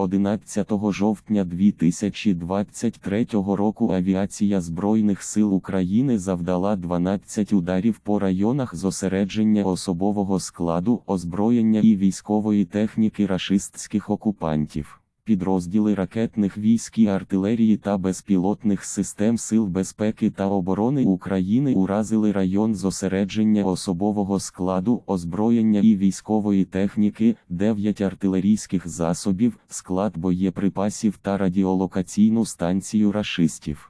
11 жовтня 2023 року авіація Збройних сил України завдала 12 ударів по районах зосередження особового складу, озброєння і військової техніки рашистських окупантів. Підрозділи ракетних військ і артилерії та безпілотних систем Сил безпеки та оборони України уразили район зосередження особового складу, озброєння і військової техніки, 9 артилерійських засобів, склад боєприпасів та радіолокаційну станцію рашистів.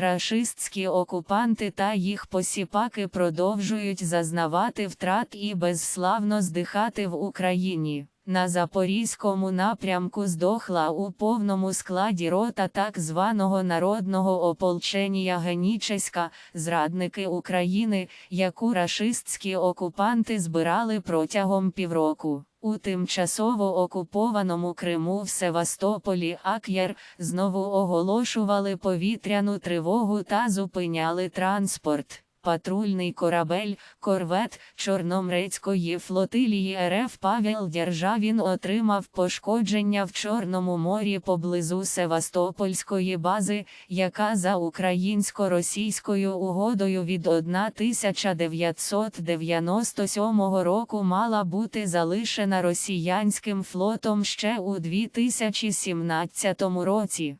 Рашистські окупанти та їх посіпаки продовжують зазнавати втрат і безславно здихати в Україні. На Запорізькому напрямку здохла у повному складі рота так званого народного ополчення Генічеська, зрадники України, яку рашистські окупанти збирали протягом півроку. У тимчасово окупованому Криму в Севастополі Ак'єр знову оголошували повітряну тривогу та зупиняли транспорт. Патрульний корабель, корвет Чорноморецької флотилії РФ Павел Державін отримав пошкодження в Чорному морі поблизу Севастопольської бази, яка за українсько-російською угодою від 1997 року мала бути залишена росіянським флотом ще у 2017 році.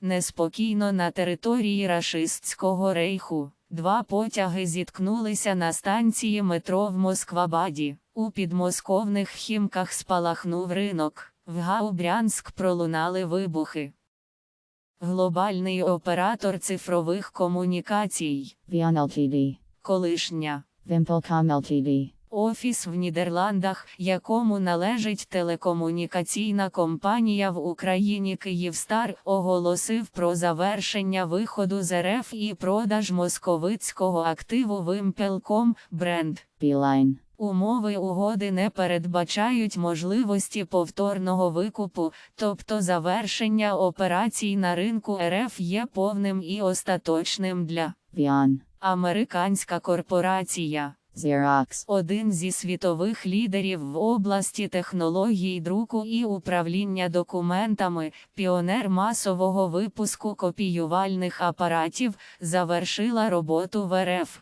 Неспокійно на території рашистського рейху. Два потяги зіткнулися на станції метро в Москвабаді. У підмосковних хімках спалахнув ринок. В Гаубрянськ пролунали вибухи. Глобальний оператор цифрових комунікацій. Ltd. Колишня. Vimpelcom Ltd. Офіс в Нідерландах, якому належить телекомунікаційна компанія в Україні Київстар, оголосив про завершення виходу з РФ і продаж московицького активу Вимпелком бренд. Beeline. Умови угоди не передбачають можливості повторного викупу, тобто завершення операцій на ринку РФ є повним і остаточним для Vion. американська корпорація. Xerox. Один зі світових лідерів в області технологій друку і управління документами, піонер масового випуску копіювальних апаратів, завершила роботу в РФ.